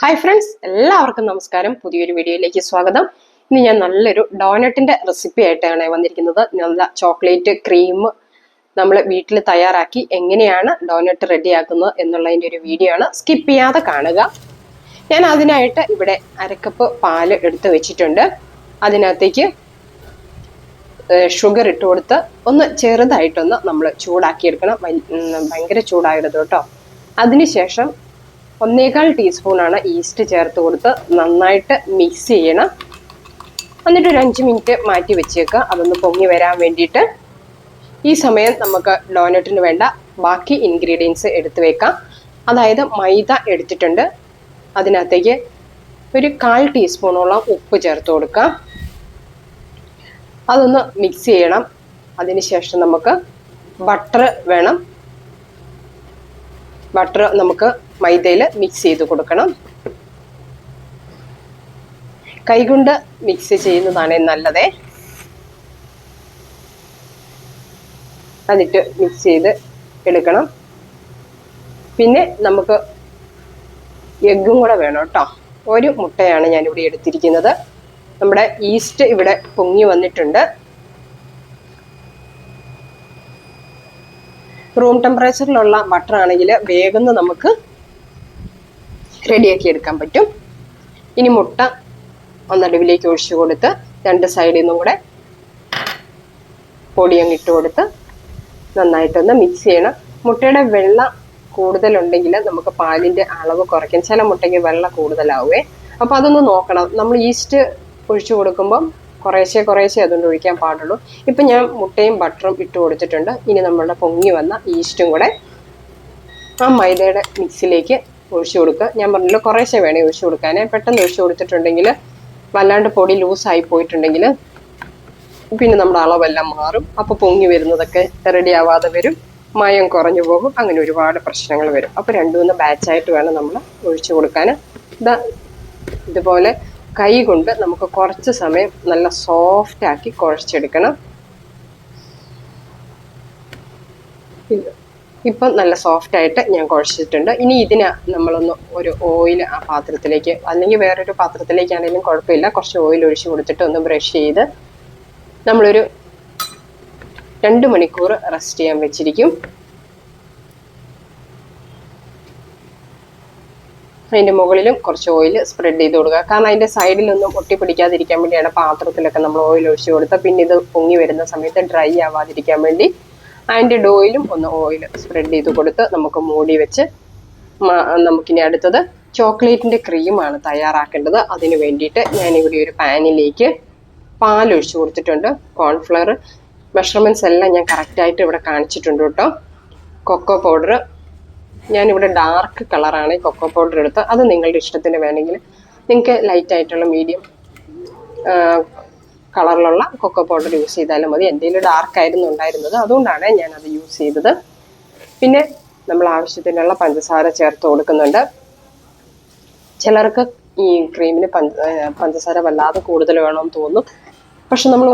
Hi friends എല്ലാവർക്കും നമസ്കാരം. പുതിയൊരു വീഡിയോയിലേക്ക് സ്വാഗതം. ഇന്ന് ഞാൻ നല്ലൊരു ഡോനറ്റിന്റെ റെസിപ്പി ആയിട്ടാണ് വന്നിരിക്കുന്നത്. നല്ല ചോക്ലേറ്റ് ക്രീം നമ്മൾ വീട്ടിൽ തയ്യാറാക്കി എങ്ങനെയാണ് ഡോനറ്റ് റെഡിയാക്കുന്നത് എന്നുള്ളതിന്റെ ഒരു വീഡിയോ ആണ്. സ്കിപ്പ് ചെയ്യാതെ കാണുക. ഞാൻ അതിനായിട്ട് ഇവിടെ അരക്കപ്പ് പാൽ എടുത്ത് വെച്ചിട്ടുണ്ട്. അതിനകത്തേക്ക് ഷുഗർ ഇട്ട് കൊടുത്ത് ഒന്ന് ചെറുതായിട്ടൊന്ന് നമ്മൾ ചൂടാക്കിയെടുക്കണം. ഭയങ്കര ചൂടാകരുത് കേട്ടോ. അതിനുശേഷം ഒന്നേകാൽ ടീസ്പൂണാണ് ഈസ്റ്റ് ചേർത്ത് കൊടുത്ത് നന്നായിട്ട് മിക്സ് ചെയ്യണം. എന്നിട്ട് ഒരു അഞ്ച് മിനിറ്റ് മാറ്റി വെച്ചേക്കുക. അതൊന്ന് പൊങ്ങി വരാൻ വേണ്ടിയിട്ട് ഈ സമയം നമുക്ക് ഡോനട്ടിന് വേണ്ട ബാക്കി ഇൻഗ്രീഡിയൻസ് എടുത്തു വെക്കാം. അതായത് മൈദ എടുത്തിട്ടുണ്ട്. അതിനകത്തേക്ക് ഒരു കാൽ ടീസ്പൂണോളം ഉപ്പ് ചേർത്ത് കൊടുക്കാം. അതൊന്ന് മിക്സ് ചെയ്യണം. അതിനുശേഷം നമുക്ക് ബട്ടർ വേണം. ബട്ടർ നമുക്ക് മൈദയിൽ മിക്സ് ചെയ്ത് കൊടുക്കണം. കൈകൊണ്ട് മിക്സ് ചെയ്യുന്നതാണ് നല്ലതേ. അതിട്ട് മിക്സ് ചെയ്ത് എടുക്കണം. പിന്നെ നമുക്ക് എഗ്ഗും കൂടെ വേണം കേട്ടോ ഒരു മുട്ടയാണ് ഞാനിവിടെ എടുത്തിരിക്കുന്നത്. നമ്മുടെ ഈസ്റ്റ് ഇവിടെ പൊങ്ങി വന്നിട്ടുണ്ട്. റൂം ടെമ്പറേച്ചറിലുള്ള ബട്ടർ ആണെങ്കിൽ വേഗം നമുക്ക് റെഡിയാക്കി എടുക്കാൻ പറ്റും. ഇനി മുട്ട ഒന്നടുവിലേക്ക് ഒഴിച്ചു കൊടുത്ത് രണ്ട് സൈഡിൽ നിന്നും കൂടെ പൊടിയങ്ങ് ഇട്ട് കൊടുത്ത് നന്നായിട്ടൊന്ന് മിക്സ് ചെയ്യണം. മുട്ടയുടെ വെള്ള കൂടുതലുണ്ടെങ്കിൽ നമുക്ക് പാലിന്റെ അളവ് കുറയ്ക്കാം. ചില മുട്ടയ്ക്ക് വെള്ള കൂടുതലാവേ അപ്പോൾ അതൊന്ന് നോക്കണം. നമ്മൾ ഈസ്റ്റ് ഒഴിച്ചു കൊടുക്കുമ്പം കുറേശ്ശെ കുറേശ്ശെ അതുകൊണ്ട് ഒഴിക്കാൻ പാടുള്ളൂ. ഇപ്പം ഞാൻ മുട്ടയും ബട്ടറും ഇട്ട് കൊടുത്തിട്ടുണ്ട്. ഇനി നമ്മളുടെ പൊങ്ങി വന്ന ഈസ്റ്റും കൂടെ ആ മൈദയുടെ മിക്സിലേക്ക് ഒഴിച്ചു കൊടുക്കുക. ഞാൻ പറഞ്ഞല്ലോ കുറേശ്ശെ വേണേ ഒഴിച്ചു കൊടുക്കാൻ പെട്ടെന്ന് ഒഴിച്ചു കൊടുത്തിട്ടുണ്ടെങ്കിൽ വല്ലാണ്ട് പൊടി ലൂസായി പോയിട്ടുണ്ടെങ്കിൽ പിന്നെ നമ്മുടെ അളവെല്ലാം മാറും. അപ്പോൾ പൊങ്ങി വരുന്നതൊക്കെ റെഡി ആവാതെ വരും. മയം കുറഞ്ഞു പോകും. അങ്ങനെ ഒരുപാട് പ്രശ്നങ്ങൾ വരും. അപ്പോൾ രണ്ടു മൂന്ന് ബാച്ചായിട്ട് വേണം നമ്മൾ ഒഴിച്ചു കൊടുക്കാൻ. ഇതാ ഇതുപോലെ കൈ കൊണ്ട് നമുക്ക് കുറച്ച് സമയം നല്ല സോഫ്റ്റ് ആക്കി കുഴച്ചെടുക്കണം. ഇപ്പൊ നല്ല സോഫ്റ്റ് ആയിട്ട് ഞാൻ കുഴച്ചിട്ടുണ്ട്. ഇനി ഇതിന് നമ്മളൊന്ന് ഒരു ഓയിൽ ആ പാത്രത്തിലേക്ക് അല്ലെങ്കിൽ വേറൊരു പാത്രത്തിലേക്കാണെങ്കിലും കുഴപ്പമില്ല. കുറച്ച് ഓയിൽ ഒഴിച്ച് കൊടുത്തിട്ട് ഒന്ന് ബ്രഷ് ചെയ്ത് നമ്മളൊരു രണ്ട് മണിക്കൂർ റെസ്റ്റ് ചെയ്യാൻ വെച്ചിരിക്കും. അതിന്റെ മുകളിലും കുറച്ച് ഓയിൽ സ്പ്രെഡ് ചെയ്ത് കൊടുക്കുക. കാരണം അതിന്റെ സൈഡിലൊന്നും ഒട്ടി ഒട്ടിപ്പിടിക്കാതിരിക്കാൻ വേണ്ടിയാണ് പാത്രത്തിലൊക്കെ നമ്മൾ ഓയിൽ ഒഴിച്ച് കൊടുത്താൽ പിന്നെ ഇത് പൊങ്ങി വരുന്ന സമയത്ത് ഡ്രൈ ആവാതിരിക്കാൻ വേണ്ടി അതിന്റെ ഡോയിലും ഒന്ന് ഓയിൽ സ്പ്രെഡ് ചെയ്ത് കൊടുത്ത് നമുക്ക് മൂടി വെച്ച് നമുക്കിനി അടുത്തത് ചോക്ലേറ്റിന്റെ ക്രീമാണ് തയ്യാറാക്കേണ്ടത്. അതിന് വേണ്ടിയിട്ട് ഞാനിവിടെ ഒരു പാനിലേക്ക് പാൽ ഒഴിച്ചു കൊടുത്തിട്ടുണ്ട്. കോൺഫ്ലവർ മെഷർമെന്റ്സ് എല്ലാം ഞാൻ കറക്റ്റായിട്ട് ഇവിടെ കാണിച്ചിട്ടുണ്ട് കേട്ടോ. കൊക്കോ പൗഡർ ഞാനിവിടെ ഡാർക്ക് കളറാണ് കൊക്കോ പൗഡർ എടുത്ത് അത് നിങ്ങളുടെ ഇഷ്ടത്തിന് വേണമെങ്കിൽ നിങ്ങൾക്ക് ലൈറ്റ് ആയിട്ടുള്ള മീഡിയം കളറിലുള്ള കൊക്കോ പൗഡർ യൂസ് ചെയ്താലും മതി. എന്റെ കയ്യിൽ ഡാർക്ക് ആയിരുന്നു ഉണ്ടായിരുന്നത്. അതുകൊണ്ടാണ് ഞാനത് യൂസ് ചെയ്തത്. പിന്നെ നമ്മൾ ആവശ്യത്തിനുള്ള പഞ്ചസാര ചേർത്ത് കൊടുക്കുന്നുണ്ട്. ചിലർക്ക് ഈ ക്രീമിന് പഞ്ചസാര വല്ലാതെ കൂടുതൽ വേണമെന്ന് തോന്നും. പക്ഷെ നമ്മൾ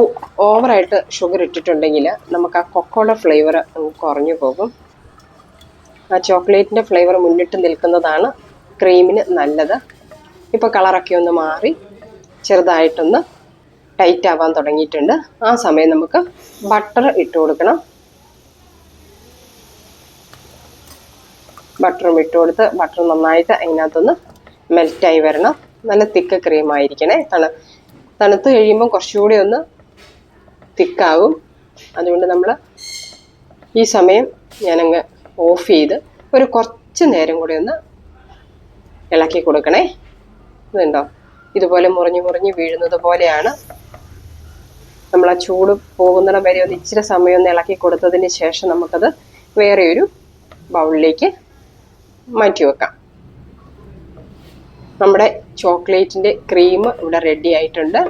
ഓവറായിട്ട് ഷുഗർ ഇട്ടിട്ടുണ്ടെങ്കിൽ നമുക്ക് ആ കൊക്കോയുടെ ഫ്ലേവർ കുറഞ്ഞു പോകും. ആ ചോക്ലേറ്റിന്റെ ഫ്ലേവർ മുന്നിട്ട് നിൽക്കുന്നതാണ് ക്രീമിന് നല്ലത്. ഇപ്പോൾ കളറൊക്കെ ഒന്ന് മാറി ചെറുതായിട്ടൊന്ന് ടൈറ്റ് ആവാൻ തുടങ്ങിയിട്ടുണ്ട്. ആ സമയം നമുക്ക് ബട്ടർ ഇട്ട് കൊടുക്കണം. ബട്ടറും ഇട്ട് കൊടുത്ത് ബട്ടർ നന്നായിട്ട് അതിനകത്തൊന്ന് മെൽറ്റായി വരണം. നല്ല തിക്ക് ക്രീം ആയിരിക്കണേ തണു തണുത്ത് കഴിയുമ്പം കുറച്ചുകൂടി ഒന്ന് തിക്കാവും. അതുകൊണ്ട് നമ്മൾ ഈ സമയം ഞാനങ്ങ് ഓഫ് ചെയ്ത് ഒരു കുറച്ച് നേരം കൂടി ഒന്ന് ഇളക്കി കൊടുക്കണേ. ഇതുണ്ടോ? ഇതുപോലെ മുറിഞ്ഞു മുറിഞ്ഞ് വീഴുന്നത് പോലെയാണ്. നമ്മൾ ആ ചൂട് പോകുന്നിടം വരെ ഒന്ന് ഇച്ചിരി സമയം ഒന്ന് ഇളക്കി കൊടുത്തതിന് ശേഷം നമുക്കത് വേറെ ഒരു ബൗളിലേക്ക് മാറ്റി വെക്കാം. നമ്മുടെ ചോക്ലേറ്റിന്റെ ക്രീം ഇവിടെ റെഡി ആയിട്ടുണ്ട്.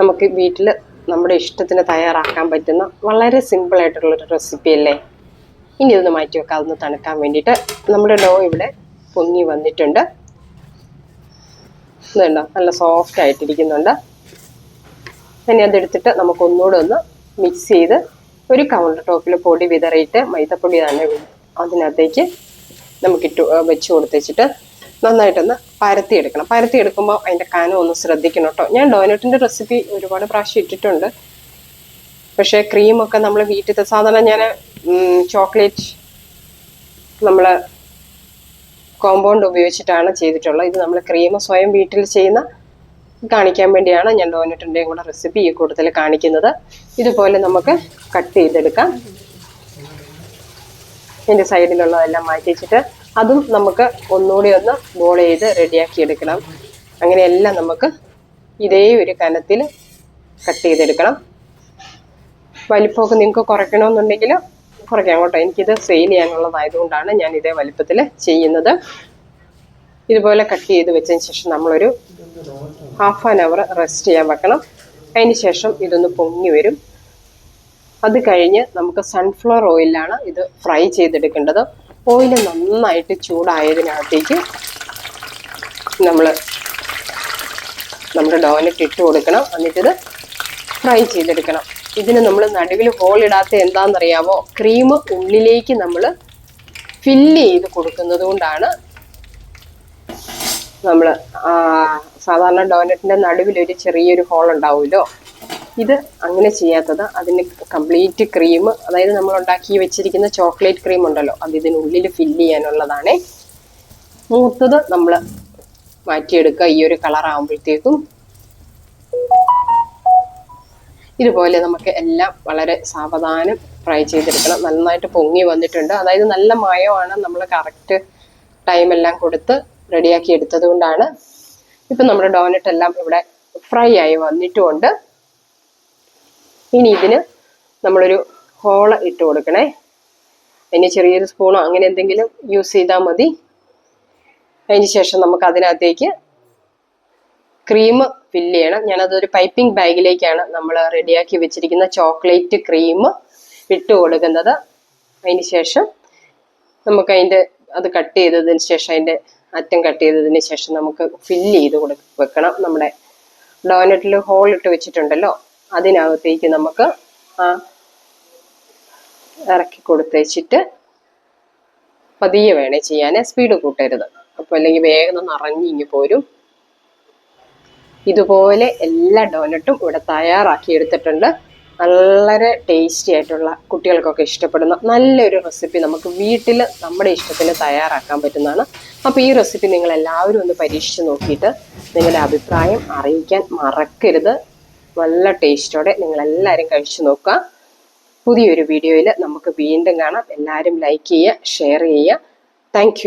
നമുക്ക് വീട്ടിൽ നമ്മുടെ ഇഷ്ടത്തിന് തയ്യാറാക്കാൻ പറ്റുന്ന വളരെ സിമ്പിൾ ആയിട്ടുള്ളൊരു റെസിപ്പി അല്ലേ? ഇനി ഇതൊന്ന് മാറ്റി വെക്കാം അതൊന്ന് തണുക്കാൻ വേണ്ടിയിട്ട് നമ്മുടെ ഡോ ഇവിടെ പൊങ്ങി വന്നിട്ടുണ്ട്. ഇതുണ്ടോ? നല്ല സോഫ്റ്റ് ആയിട്ടിരിക്കുന്നുണ്ട്. ഇനി അതെടുത്തിട്ട് നമുക്ക് ഒന്നുകൂടെ ഒന്ന് മിക്സ് ചെയ്ത് ഒരു കൗണ്ടർ ടോപ്പിൽ പൊടി വിതറിയിട്ട് മൈദപ്പൊടി തന്നെ അതിനകത്തേക്ക് നമുക്കിട്ട് വെച്ച് കൊടുത്തേച്ചിട്ട് നന്നായിട്ടൊന്ന് പരത്തി എടുക്കണം പരത്തി എടുക്കുമ്പോൾ അതിന്റെ കനം ഒന്ന് ശ്രദ്ധിക്കണം കേട്ടോ ഞാൻ ഡോനറ്റിന്റെ റെസിപ്പി ഒരുപാട് പ്രാവശ്യം ഇട്ടിട്ടുണ്ട്. പക്ഷേ ക്രീമൊക്കെ നമ്മൾ വീട്ടിലത്തെ സാധാരണ ഞാൻ ചോക്ലേറ്റ് നമ്മൾ കോമ്പൗണ്ട് ഉപയോഗിച്ചിട്ടാണ് ചെയ്തിട്ടുള്ളത്. ഇത് നമ്മൾ ക്രീം സ്വയം വീട്ടിൽ ചെയ്യുന്ന കാണിക്കാൻ വേണ്ടിയാണ് ഞാൻ ഡോനറ്റിന്റെയും കൂടെ റെസിപ്പി ഈ കൂട്ടത്തിൽ കാണിക്കുന്നത്. ഇതുപോലെ നമുക്ക് കട്ട് ചെയ്തെടുക്കാം. ഇതിന്റെ സൈഡിലുള്ളതെല്ലാം മാറ്റി വെച്ചിട്ട് അതും നമുക്ക് ഒന്നുകൂടി ഒന്ന് ബോൾ ചെയ്ത് റെഡിയാക്കി എടുക്കണം. അങ്ങനെയെല്ലാം നമുക്ക് ഇതേ ഒരു കനത്തിൽ കട്ട് ചെയ്തെടുക്കണം. വലിപ്പമൊക്കെ നിങ്ങൾക്ക് കുറയ്ക്കണമെന്നുണ്ടെങ്കിൽ കുറയ്ക്കാം കേട്ടോ. എനിക്കിത് സെയിൽ ചെയ്യാനുള്ളതായതുകൊണ്ടാണ് ഞാൻ ഇതേ വലിപ്പത്തിൽ ചെയ്യുന്നത്. ഇതുപോലെ കട്ട് ചെയ്ത് വെച്ചതിന് ശേഷം നമ്മളൊരു ഹാഫ് ആൻ അവർ റെസ്റ്റ് ചെയ്യാൻ വെക്കണം. അതിന് ശേഷം ഇതൊന്ന് പൊങ്ങി വരും. അത് കഴിഞ്ഞ് നമുക്ക് സൺഫ്ലവർ ഓയിലാണ് ഇത് ഫ്രൈ ചെയ്തെടുക്കേണ്ടത്. ഓയിൽ നന്നായിട്ട് ചൂടായതിനകത്തേക്ക് നമ്മൾ നമ്മുടെ ഡോനറ്റ് ഇട്ട് കൊടുക്കണം. എന്നിട്ടിത് ഫ്രൈ ചെയ്തെടുക്കണം. ഇതിന് നമ്മൾ നടുവിൽ ഹോൾ ഇടാത്ത എന്താണെന്നറിയാമോ ക്രീം ഉള്ളിലേക്ക് നമ്മൾ ഫില്ല് ചെയ്ത് കൊടുക്കുന്നത് കൊണ്ടാണ് നമ്മൾ സാധാരണ ഡോനറ്റിന്റെ നടുവിൽ ഒരു ചെറിയൊരു ഹോൾ ഉണ്ടാവുമല്ലോ? ഇത് അങ്ങനെ ചെയ്യാത്തത് അതിന് കംപ്ലീറ്റ് ക്രീം അതായത് നമ്മൾ ഉണ്ടാക്കി വെച്ചിരിക്കുന്ന ചോക്ലേറ്റ് ക്രീം ഉണ്ടല്ലോ അത് ഇതിനുള്ളിൽ ഫില്ല് ചെയ്യാനുള്ളതാണ്. മൂത്തത് നമ്മൾ മാറ്റിയെടുക്കുക ഈ ഒരു കളർ ആകുമ്പോഴത്തേക്കും ഇതുപോലെ നമുക്ക് എല്ലാം വളരെ സാവധാനം ഫ്രൈ ചെയ്തെടുക്കണം. നന്നായിട്ട് പൊങ്ങി വന്നിട്ടുണ്ട്. അതായത് നല്ല മയമാണ്. നമ്മൾ കറക്റ്റ് ടൈം എല്ലാം കൊടുത്ത് റെഡിയാക്കി എടുത്തത് കൊണ്ടാണ്. ഇപ്പം നമ്മുടെ ഡോനറ്റ് എല്ലാം ഇവിടെ ഫ്രൈ ആയി വന്നിട്ടുമുണ്ട് ഇനി ഇതിന് നമ്മളൊരു ഹോള ഇട്ട് കൊടുക്കണേ. അതിന് ചെറിയൊരു സ്പൂണോ അങ്ങനെ എന്തെങ്കിലും യൂസ് ചെയ്താൽ മതി. അതിന് ശേഷം നമുക്ക് അതിനകത്തേക്ക് ക്രീം ഫില്ല് ചെയ്യണം. ഞാനതൊരു പൈപ്പിംഗ് ബാഗിലേക്കാണ് നമ്മൾ റെഡിയാക്കി വെച്ചിരിക്കുന്ന ചോക്ലേറ്റ് ക്രീം ഇട്ട് കൊടുക്കുന്നത്. അതിന് ശേഷം നമുക്ക് അതിന്റെ അത് കട്ട് ചെയ്തതിന് ശേഷം അതിന്റെ അറ്റം കട്ട് ചെയ്തതിന് ശേഷം നമുക്ക് ഫില്ല് ചെയ്ത് കൊടുക്ക വെക്കണം. നമ്മുടെ ഡോനറ്റിൽ ഹോൾ ഇട്ട് വെച്ചിട്ടുണ്ടല്ലോ. അതിനകത്തേക്ക് നമുക്ക് ആ ഇറക്കി കൊടുത്തേച്ചിട്ട് പതിയെ വേണേ ചെയ്യാൻ സ്പീഡ് കൂട്ടരുത്. അപ്പോൾ അല്ലെങ്കിൽ വേഗം നിറഞ്ഞിങ്ങി പോരും. ഇതുപോലെ എല്ലാ ഡോനട്ടും ഇവിടെ തയ്യാറാക്കി എടുത്തിട്ടുണ്ട്. വളരെ ടേസ്റ്റി ആയിട്ടുള്ള കുട്ടികൾക്കൊക്കെ ഇഷ്ടപ്പെടുന്ന നല്ലൊരു റെസിപ്പി നമുക്ക് വീട്ടിൽ നമ്മുടെ ഇഷ്ടത്തിന് തയ്യാറാക്കാൻ പറ്റുന്നതാണ്. അപ്പോൾ ഈ റെസിപ്പി നിങ്ങൾ എല്ലാവരും ഒന്ന് പരീക്ഷിച്ച് നോക്കിയിട്ട് നിങ്ങളുടെ അഭിപ്രായം അറിയിക്കാൻ മറക്കരുത്. നല്ല ടേസ്റ്റോടെ നിങ്ങൾ എല്ലാവരും കഴിച്ചു നോക്കുക. പുതിയൊരു വീഡിയോയിൽ നമുക്ക് വീണ്ടും കാണാം. എല്ലാവരും ലൈക്ക് ചെയ്യുക ഷെയർ ചെയ്യുക. Thank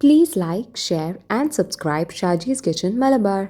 Please like, share, and subscribe Shaji's Kitchen Malabar.